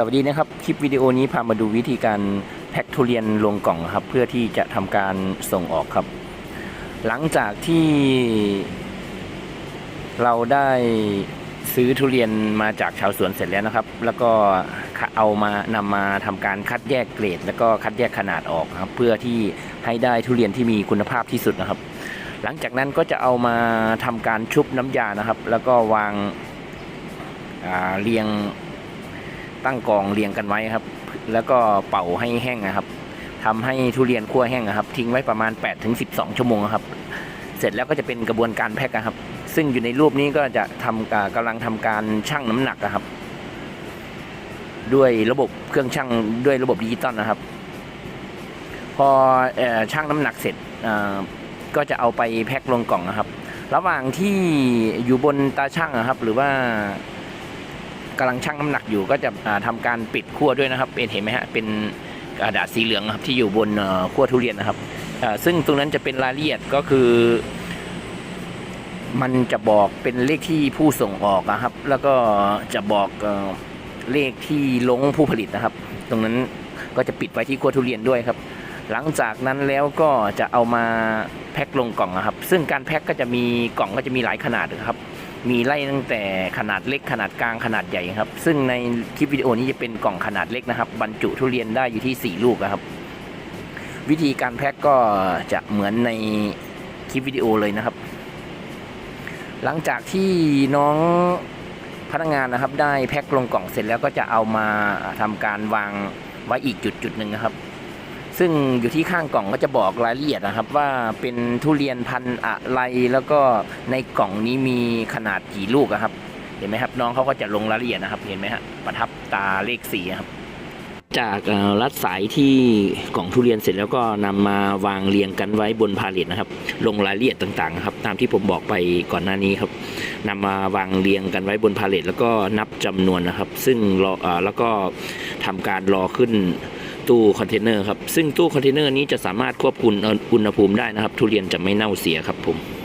สวัสดีนะครับ คลิปวิดีโอนี้พามาดูวิธีการแพ็คทุเรียนลงกล่องครับ เพื่อที่จะทำการส่งออกครับ หลังจากที่ เราได้ซื้อทุเรียนมาจากชาวสวนเสร็จแล้วนะครับ แล้วก็เอามานำมาทำการคัดแยกเกรด แล้วก็คัดแยกขนาดออกครับ เพื่อที่ให้ได้ทุเรียนที่มีคุณภาพที่สุดนะครับ หลังจากนั้นก็จะเอามาทำการชุบน้ำยานะครับ แล้วก็วางเรียง ตั้งกองเรียงกันไว้ครับ แล้วก็เป่าให้แห้งนะครับทำให้ทุเรียนคั่วแห้งนะครับ ทิ้งไว้ประมาณ8-12ชั่วโมงครับ เสร็จแล้วก็จะเป็นกระบวนการแพ็คอะครับ ซึ่งอยู่ในรูปนี้ก็จะทำอ่ากำลังทำการชั่งน้ำหนักอะครับ ด้วยระบบเครื่องชั่งด้วยระบบดิจิตอลนะครับ พออชั่งน้ำหนักเสร็จก็จะเอาไปแพ็คลงกล่องนะครับ ระหว่างที่อยู่บนตาช่างนะครับ หรือว่า กำลังชั่งน้ำหนักอยู่ก็จะทำาการปิดขั้วด้วยนะครับเป็นเห็นไหมฮะเป็นกระดาษสีเหลืองครับที่อยู่บนขั้วทุเรียนนะครับซึ่งตรงนั้นจะเป็นรายละเอียดก็คือ มันจะบอกเป็นเลขที่ผู้ส่งออกนะครับ แล้วก็จะบอกเอ่อเลขที่ลงผู้ผลิตนะครับ ตรงนั้นก็จะปิดไว้ที่ขั้วทุเรียนด้วยครับ หลังจากนั้นแล้วก็จะเอามาแพ็คลงกล่องนะครับ ซึ่งการแพ็คก็จะมีกล่องก็จะมีหลายขนาดนะครับ มีไล่ตั้งแต่ขนาดเล็กขนาดกลางขนาดใหญ่ครับ ซึ่งในคลิปวิดีโอนี้จะเป็นกล่องขนาดเล็กนะครับ บรรจุทุเรียนได้อยู่ที่ 4 ลูกนะครับ วิธีการแพ็คก็จะเหมือนในคลิปวิดีโอเลยนะครับ หลังจากที่น้องพนักงานนะครับ ได้แพ็คลงกล่องเสร็จแล้วก็จะเอามาทำการวางไว้อีกจุดจุดหนึ่งนะครับ ซึ่งอยู่ที่ข้างกล่องก็จะบอกรายละเอียดนะครับ ว่าเป็นทุเรียนพันธุ์อะไร แล้วก็ในกล่องนี้มีขนาดกี่ลูกอะครับ เห็นไหมครับ น้องเขาก็จะลงรายละเอียดนะครับ เห็นไหมฮะประทับตาเลขสี่ครับ จากรัดสายที่กล่องทุเรียนเสร็จแล้วก็นำมาวางเรียงกันไว้บนพาเลทนะครับ ลงรายละเอียดต่างๆนะครับ ตามที่ผมบอกไปก่อนหน้านี้ครับนำมาวางเรียงกันไว้บนพาเลทแล้วก็นับจำนวนนะครับ ซึ่งรอเอ่อแล้วก็ทำการรอขึ้น ตู้คอนเทนเนอร์ครับ ซึ่งตู้คอนเทนเนอร์นี้จะสามารถควบคุมอุณหภูมิได้นะครับ ทุเรียนจะไม่เน่าเสียครับผม